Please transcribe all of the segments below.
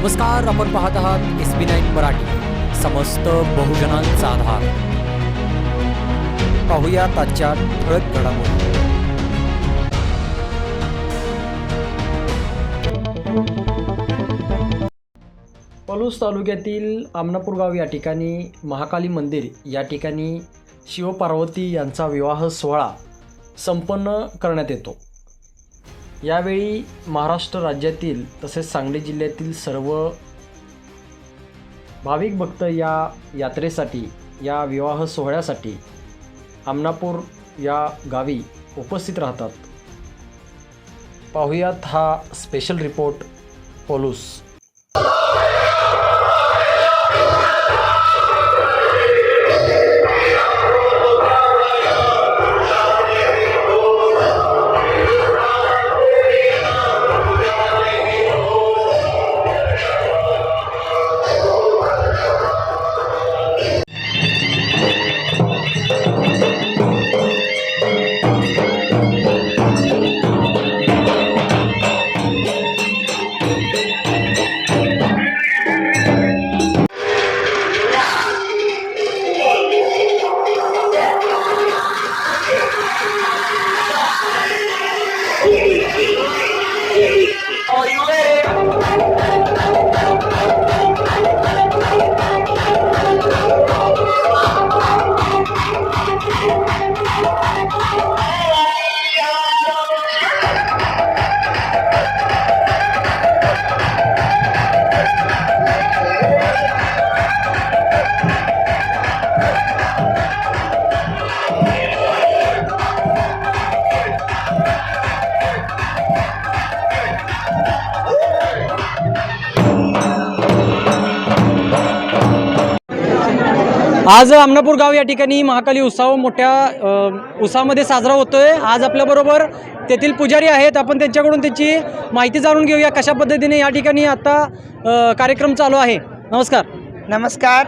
नमस्कार आपण पाहत आहात एस बी नाईन मराठी. समस्त बहुजनांचा आधार. पाहूया आजच्या ठळक घडामोडी. पलूस तालुक्यातील आमनापूर गाव या ठिकाणी महाकाली मंदिर या ठिकाणी शिवपार्वती यांचा विवाह सोहळा संपन्न करण्यात येतो. यावेळी महाराष्ट्र राज्यातील तसेच सांगली जिल्ह्यातील सर्व भाविक भक्त या यात्रेसाठी या विवाह सोहळ्यासाठी आमनापूर या गावी उपस्थित राहतात. पाहुयात हा स्पेशल रिपोर्ट पोलूस. आज आमनापूर गाव या ठिकाणी महाकाली उत्सव मोठ्या अ, उत्सवामध्ये साजरा होतोय. आज आपल्याबरोबर तेथील पुजारी आहेत. आपण त्यांच्याकडून त्याची माहिती जाणून घेऊया कशा पद्धतीने या ठिकाणी आता कार्यक्रम चालू आहे. नमस्कार. नमस्कार.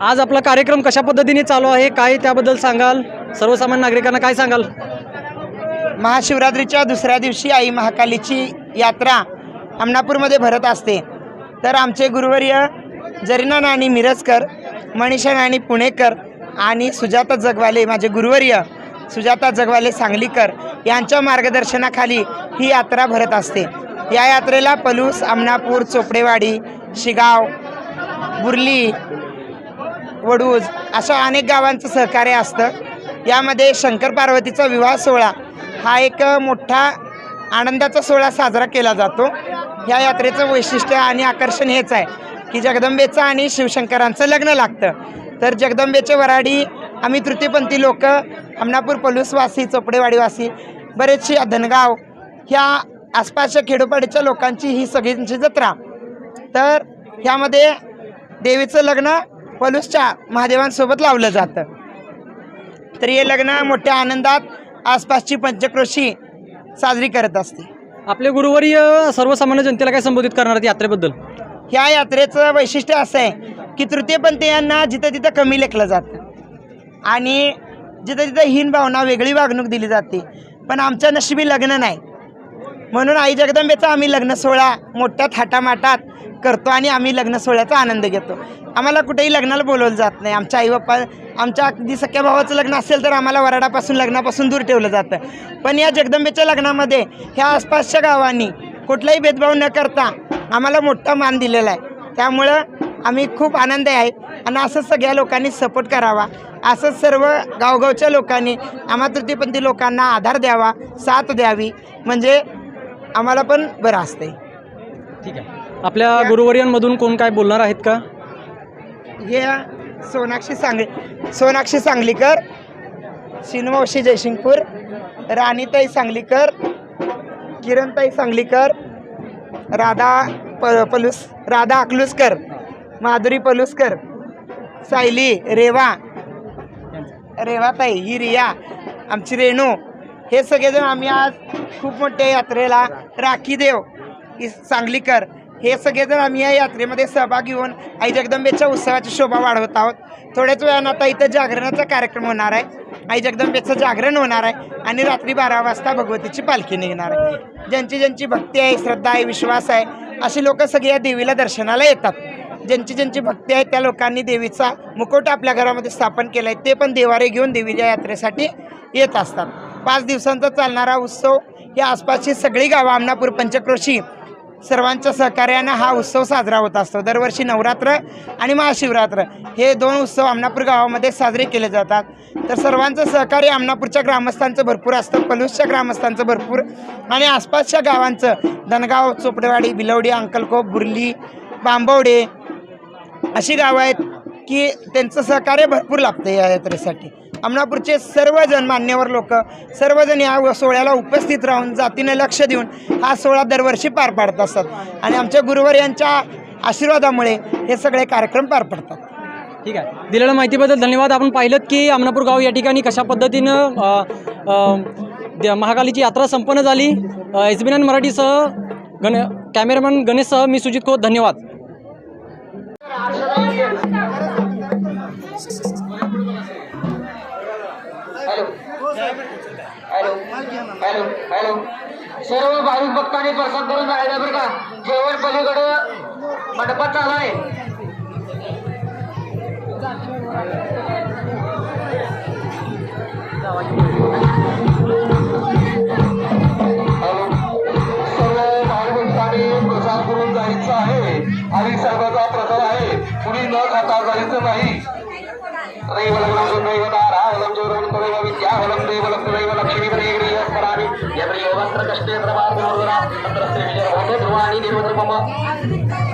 आज आपला कार्यक्रम कशा पद्धतीने चालू आहे? काय त्याबद्दल सांगाल? सर्वसामान्य नागरिकांना काय सांगाल? महाशिवरात्रीच्या दुसऱ्या दिवशी आई महाकालीची यात्रा अमनापूरमध्ये भरत असते. तर आमचे गुरुवर्य जरीना नानी मिरजकर मनीषा नानी पुणेकर आणि सुजाता जगवाले माझे गुरुवर्य सुजाता जगवाले सांगलीकर यांच्या मार्गदर्शनाखाली ही यात्रा भरत असते. या यात्रेला पलूस अमनापूर चोपडेवाडी शिगाव बुर्ली वडूज अशा अनेक गावांचं सहकार्य असतं. यामध्ये शंकर पार्वतीचा विवाह सोहळा हा एक मोठा आनंदाचा सोहळा साजरा केला जातो. ह्या यात्रेचं वैशिष्ट्य आणि आकर्षण हेच आहे. की जगदंबेचं आणि शिवशंकरांचं लग्न लागतं. तर जगदंबेचे वराडी आम्ही तृतीयपंथी लोक अमनापूर पलूसवासी चोपडेवाडीवासी बरेचशी धनगाव ह्या आसपासच्या खेडोपाडीच्या लोकांची ही सगळ्यांची जत्रा. तर ह्यामध्ये देवीचं लग्न पलूसच्या महादेवांसोबत लावलं जातं. तर हे लग्न मोठ्या आनंदात आसपासची पंचक्रोशी साजरी करत असते. आपले गुरुवर्य सर्वसामान्य जनतेला काय संबोधित करणार यात्रेबद्दल? ह्या यात्रेचं वैशिष्ट्य असं आहे की तृतीयपंथीयांना जिथं तिथं कमी लेखलं जातं. आणि जिथं तिथं हीन भावना वेगळी वागणूक दिली जाते. पण आमच्या नशिबी लग्न नाही. म्हणून आई जगदंबेचा आम्ही लग्न सोहळा मोठ्या थाटामाटात करतो आणि आम्ही लग्न सोहळ्याचा आनंद घेतो. आम्हाला कुठेही लग्नाला बोलवलं जात नाही. आमच्या आई बाप्पा आमच्या अगदी सख्या भावाचं लग्न असेल तर आम्हाला वराडापासून लग्नापासून दूर ठेवलं जातं. पण या जगदंबेच्या लग्नामध्ये ह्या आसपासच्या गावांनी कुठलाही भेदभाव न करता आम्हाला मोठा मान दिलेला आहे. त्यामुळं आम्ही खूप आनंदी आहे आणि असंच सगळ्या लोकांनी सपोर्ट करावा. असंच सर्व गावगावच्या लोकांनी आम्हा लोकांना आधार द्यावा साथ द्यावी. म्हणजे आम्हाला पण बरं असते ठीक आहे. आपल्या गुरुवर्यांमधून कोण काय बोलणार आहेत का? हे सोनाक्षी सांगली सोनाक्षी सांगलीकर शिनमावशी जयसिंगपूर राणीताई सांगलीकर किरणताई सांगलीकर राधा प पलुस राधा अकलूसकर माधुरी पलुसकर सायली रेवा रेवाताई ही रिया आमची रेणू हे सगळेजण आम्ही आज खूप मोठ्या यात्रेला राखी देव सांगलीकर हे सगळेजण आम्ही या यात्रेमध्ये सहभागी होऊन आई जगदंबेच्या उत्सवाची शोभा वाढवत आहोत. थोड्याच वेळानं आता इथं जागरणाचा कार्यक्रम होणार आहे. आई जगदंबेचं जागरण होणार आहे. आणि रात्री बारा वाजता भगवतीची पालखी निघणार आहे. ज्यांची ज्यांची भक्ती आहे श्रद्धा आहे विश्वास आहे अशी लोक सगळी या देवीला दर्शनाला येतात. ज्यांची ज्यांची भक्ती आहे त्या लोकांनी देवीचा मुकुट आपल्या घरामध्ये स्थापन केला आहे ते पण देवारे घेऊन देवीच्या यात्रेसाठी येत असतात. पाच दिवसांचा चालणारा उत्सव या आसपासची सगळी गावं आमनापूर पंचक्रोशी सर्वांच्या सहकार्यानं हा उत्सव साजरा होत असतो. दरवर्षी नवरात्र आणि महाशिवरात्र हे दोन उत्सव आमनापूर गावामध्ये साजरे केले जातात. तर सर्वांचं सहकार्य आमनापूरच्या ग्रामस्थांचं भरपूर असतं पलूसच्या ग्रामस्थांचं भरपूर आणि आसपासच्या गावांचं धनगाव चोपडेवाडी बिलवडी अंकलकोप बुर्ली बांबवडे अशी गावं आहेत की त्यांचं सहकार्य भरपूर लागतं या यात्रेसाठी. अमनापूरचे सर्वजण मान्यवर लोक सर्वजण या सोहळ्याला उपस्थित राहून जातीने लक्ष देऊन हा सोहळा दरवर्षी पार पाडत असतात. आणि आमच्या गुरुवार यांच्या आशीर्वादामुळे हे सगळे कार्यक्रम पार पडतात. ठीक आहे. दिलेल्या माहितीबद्दल धन्यवाद. आपण पाहिलं की आमनापूर गाव या ठिकाणी कशा पद्धतीनं द- महाकालीची यात्रा संपन्न झाली. एस बी एन मराठीसह गण कॅमेरामॅन गणेशसह मी सुजित खोत. धन्यवाद. हॅलो हॅलो हॅलो सर्व भाविक भक्तांनी प्रसाद करून जायला बरं का जेवण पलीकडं मंडपात चालू आहे हॅलो सर्व भाविक भक्तांनी प्रसाद करून जायचं आहे आणि सर्वांचा प्रसाद आहे कुणी न खाता जायचं नाही दैवलग्नं दैवतारावलं चोरवलं तदैव विद्यावलं देवलं तदैव लक्ष्मीपदेग्रीयस्मरामि यत्र योगत्र कष्टे प्रमादपूर्वरा तत्र श्री विजय होते ध्रुवाणि निर्वद्रुमम